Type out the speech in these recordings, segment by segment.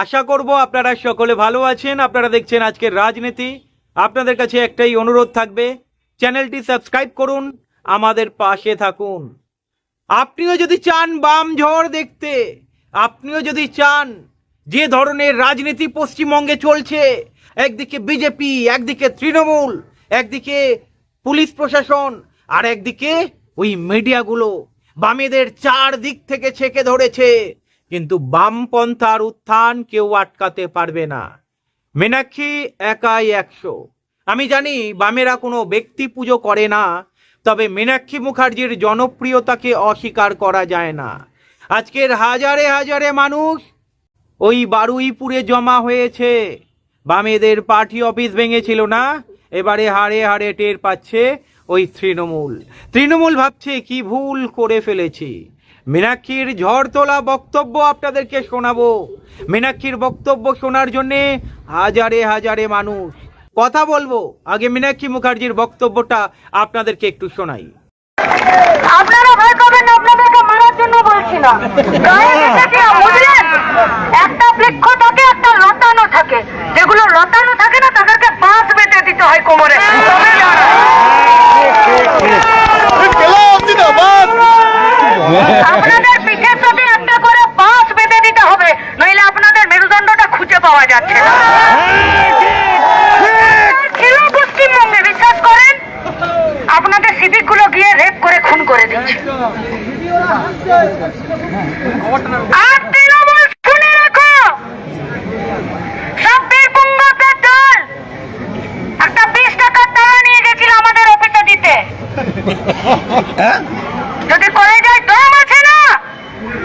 আশা করব আপনারা সকলে ভালো আছেন। আপনারা দেখছেন আজকের রাজনীতি। আপনাদের কাছে একটাই অনুরোধ থাকবে, চ্যানেলটি সাবস্ক্রাইব করুন, আমাদের পাশে থাকুন। আপনিও যদি চান বাম ঝড় দেখতে, আপনিও যদি চান যে ধরনের রাজনীতি পশ্চিমবঙ্গে চলছে, একদিকে বিজেপি, একদিকে তৃণমূল, একদিকে পুলিশ প্রশাসন, আর একদিকে ওই মিডিয়াগুলো, বামেদের চার দিক থেকে ছেকে ধরেছে। কিন্তু বামপন্থার উত্থান কেউ আটকাতে পারবে না। মীনাক্ষী একাই একশো। আমি জানি বামেরা কোনো ব্যক্তি পুজো করে না, তবে মীনাক্ষী মুখার্জির জনপ্রিয়তাকে অস্বীকার করা যায় না। আজকের হাজারে হাজারে মানুষ ওই বারুইপুরে জমা হয়েছে। বামেদের পার্টি অফিস ভেঙেছিল না? এবারে হাড়ে হাড়ে টের পাচ্ছে ওই তৃণমূল। তৃণমূল ভাবছে কি ভুল করে ফেলেছি। মীনাক্ষীর ঝড় তোলা বক্তব্য আপনাদেরকে শোনাবো মীনাক্ষীর বক্তব্য শোনার জন্যে হাজারে হাজারে মানুষ কথা বলব আগে মীনাক্ষী মুখার্জির বক্তব্যটা আপনাদেরকে একটু শোনাই আপনারা ভয় পাবেন না আপনাদেরকে মারার জন্য বলছি না একটা বৃক্ষ থাকে একটা লতানো থাকে যেগুলো লতানো থাকে না তাদেরকে বাঁশ বেঁধে দিতে হয় কোমরে। আপনাদের পিঠের সাথে একটা করে বাঁশ বেঁধে দিতে হবে, নইলে আপনাদের মেরুদণ্ডটা খুঁজে পাওয়া যাচ্ছে না। পশ্চিমবঙ্গে বিশ্বাস করেন, আপনাদের সিভিকগুলো গিয়ে রেপ করে খুন করে দিচ্ছে। আর তৃণমূল শুনে রাখো সব্বির পুঙ্গতের দল, একটা বিশ টাকার টাকা নিয়ে গেছিল আমাদের অফিসে দিতে যদি কলেজের দম আছে না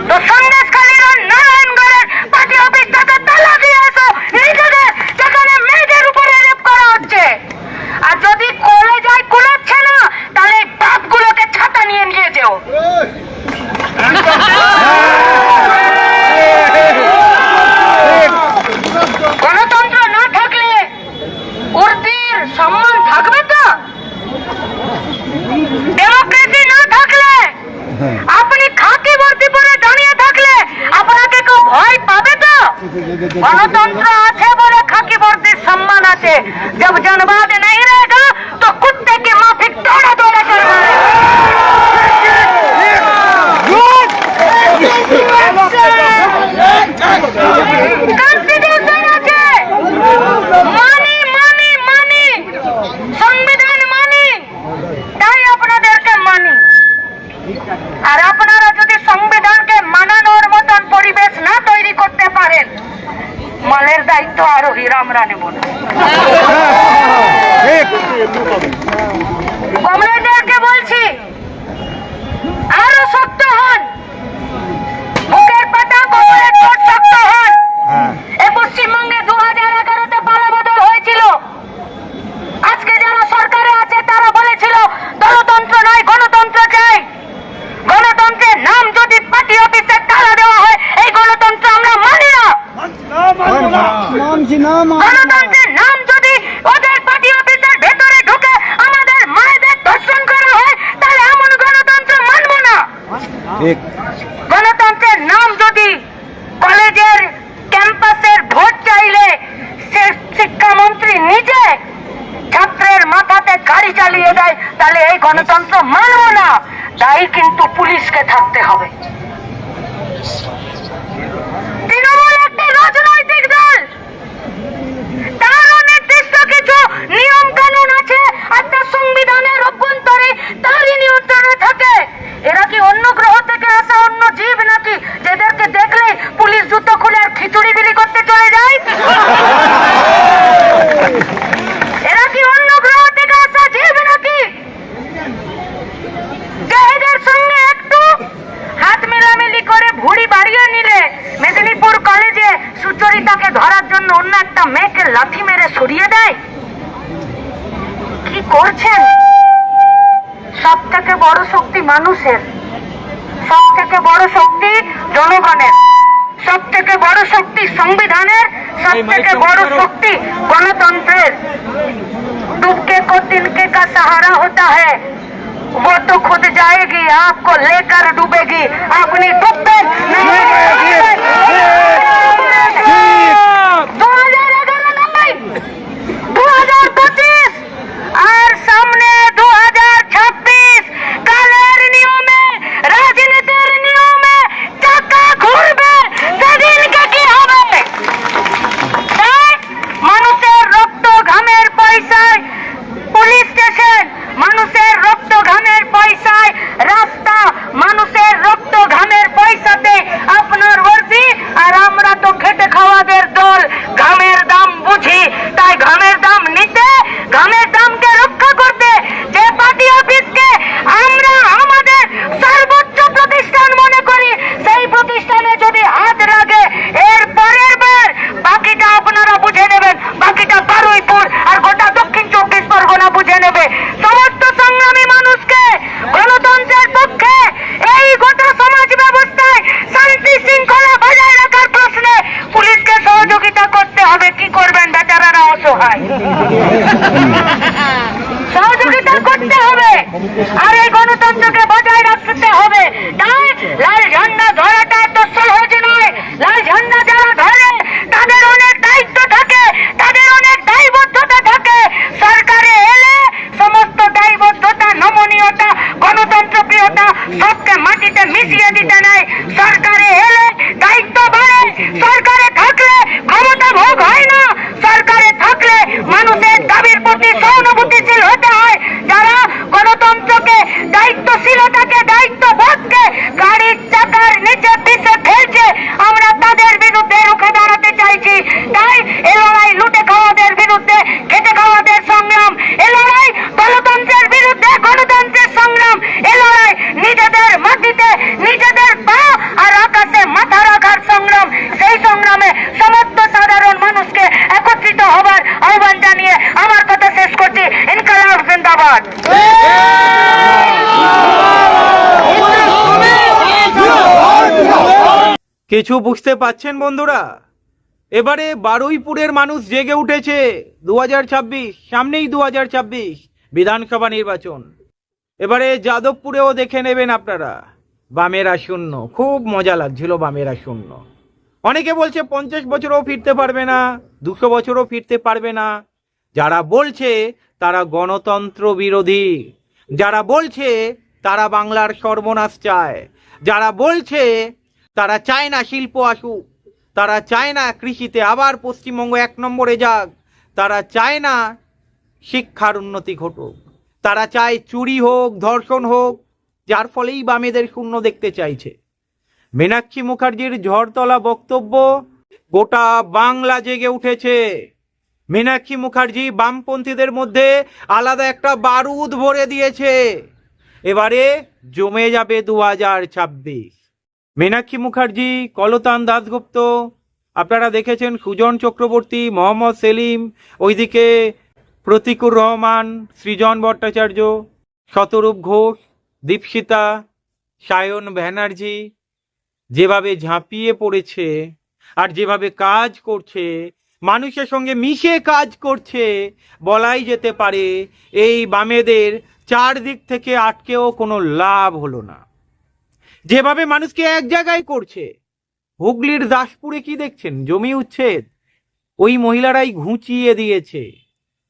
তো সন্দেশখালীর ও নারায়ণগড়ের পার্টি অফিস থেকে তালা দিয়ে এসো নিজেদের যেখানে মেয়েদের উপরে রেপ করা হচ্ছে আর যদি কোলে যায় কুলাচ্ছে না, তাহলে বাপগুলোকে ছাতা নিয়ে নিয়ে যেও। গণতন্ত্র না থাকলে উর্দির সম্মান থাকবে তো? ডেমোক্রেসি না থাকলে, আপনি খাকি বর্দি পরে দাঁড়িয়ে থাকলে আপনাকে কেউ ভয় পাবে তো? গণতন্ত্র আছে বলে খাকি বর্দির সম্মান আছে। श्रीराम राणे बोल গণতন্ত্রের নাম যদি কলেজের ক্যাম্পাসের ভোট চাইলে শিক্ষামন্ত্রী নিজে ছাত্রের মাথাতে গাড়ি চালিয়ে দেয়, তাহলে এই গণতন্ত্র মানব না। তাই কিন্তু পুলিশকে থাকতে হবে। তৃণমূল একটি রাজনৈতিক দল। তারও নির্দিষ্ট কিছু নিয়ম কানুন আছে। আর সংবিধানের অভ্যন্তরে তারই নিয়ন্ত্রণে থাকে এরা কি অন্য গ্রহ থেকে আসা অন্য জীব নাকি যেদেরকে দেখলে পুলিশ জুতো খুলে আর খিচুড়ি বিলি করতে চলে যায় এরা কি অন্য গ্রহ থেকে আসা জীব নাকি যে এদের সঙ্গে একটু হাত মেলামেলি করে ভুড়ি বাড়িয়ে নিলে মেদিনীপুর কলেজে সুচরিতাকে ধরার জন্য অন্য একটা মেয়েকে লাথি মেরে সরিয়ে দেয় কি করছেন সব থেকে বড় শক্তি মানুষের সব থেকে বড় শক্তি জনগণের সব থেকে বড় শক্তি সংবিধানের সব থেকে বড় শক্তি গণতন্ত্রের डूबके को तिनके का सहारा होता है वो तो खुद जाएगी आपको लेकर डूबेगी अपनी डूबे नहीं কিছু বুঝতে পাচ্ছেন বন্ধুরা? এবারে বারুইপুরের মানুষ জেগে উঠেছে। দু সামনেই দু বিধানসভা নির্বাচন। এবারে যাদবপুরেও দেখে নেবেন আপনারা। বামেরা শূন্য। খুব মজা লাগছিল বামেরা শূন্য। অনেকে বলছে পঞ্চাশ বছরও ফিরতে পারবে না, দুশো বছরও ফিরতে পারবে না। যারা বলছে তারা গণতন্ত্র বিরোধী। যারা বলছে তারা বাংলার সর্বনাশ চায়। যারা বলছে তারা চায় না শিল্প আসুক, তারা চায় না কৃষিতে আবার পশ্চিমবঙ্গ এক নম্বরে যাক, তারা চায় না শিক্ষার উন্নতি ঘটুক, তারা চায় চুরি হোক, ধর্ষণ হোক, যার ফলেই বামেদের শূন্য দেখতে চাইছে। মীনাক্ষী মুখার্জির ঝড়তলা বক্তব্য, গোটা বাংলা জেগে উঠেছে। মীনাক্ষী মুখার্জি বামপন্থীদের মধ্যে আলাদা একটা বারুদ ভরে দিয়েছে। এবারে জমে যাবে দু হাজার ছাব্বিশ। মীনাক্ষী মুখার্জি, কলতান দাসগুপ্ত আপনারা দেখেছেন সুজন চক্রবর্তী, মোহাম্মদ সেলিম, ওইদিকে প্রতিকুর রহমান, সৃজন ভট্টাচার্য, শতরূপ ঘোষ, দীপশিতা, সায়ন ব্যানার্জি, যেভাবে ঝাঁপিয়ে পড়েছে আর যেভাবে কাজ করছে, মানুষের সঙ্গে মিশে কাজ করছে, বলাই যেতে পারে, এই বামেদের চারদিক থেকে আটকেও কোনো লাভ হলো না। যেভাবে মানুষকে এক জায়গায় করছে। হুগলির দাসপুরে কি দেখছেন? জমি উচ্ছেদ। ওই মহিলারাই ঘুঁচিয়ে দিয়েছে।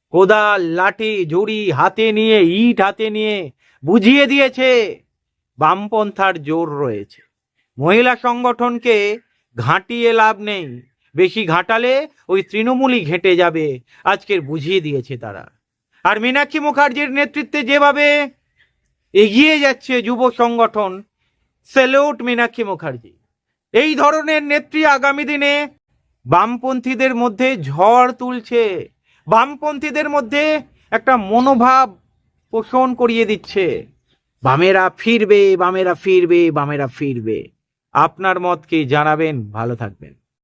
কোদাল, লাঠি ঝুড়ি হাতে নিয়ে, ইট হাতে নিয়ে বুঝিয়ে দিয়েছে। বামপন্থার জোর রয়েছে। মহিলা সংগঠনকে ঘাঁটিয়ে লাভ নেই। বেশি ঘাটালে ওই তৃণমূলই ঘেঁটে যাবে আজকের বুঝিয়ে দিয়েছে তারা। আর মীনাক্ষী মুখার্জির নেতৃত্বে যেভাবে এগিয়ে যাচ্ছে যুব সংগঠন সেলুট মীনাক্ষী মুখার্জি। এই ধরনের নেত্রী আগামী দিনে বামপন্থীদের মধ্যে ঝড় তুলছে। বামপন্থীদের মধ্যে একটা মনোভাব পোষণ করিয়ে দিচ্ছে। বামেরা ফিরবে বামেরা ফিরবে বামেরা ফিরবে। আপনার মত কি জানাবেন? ভালো থাকবেন।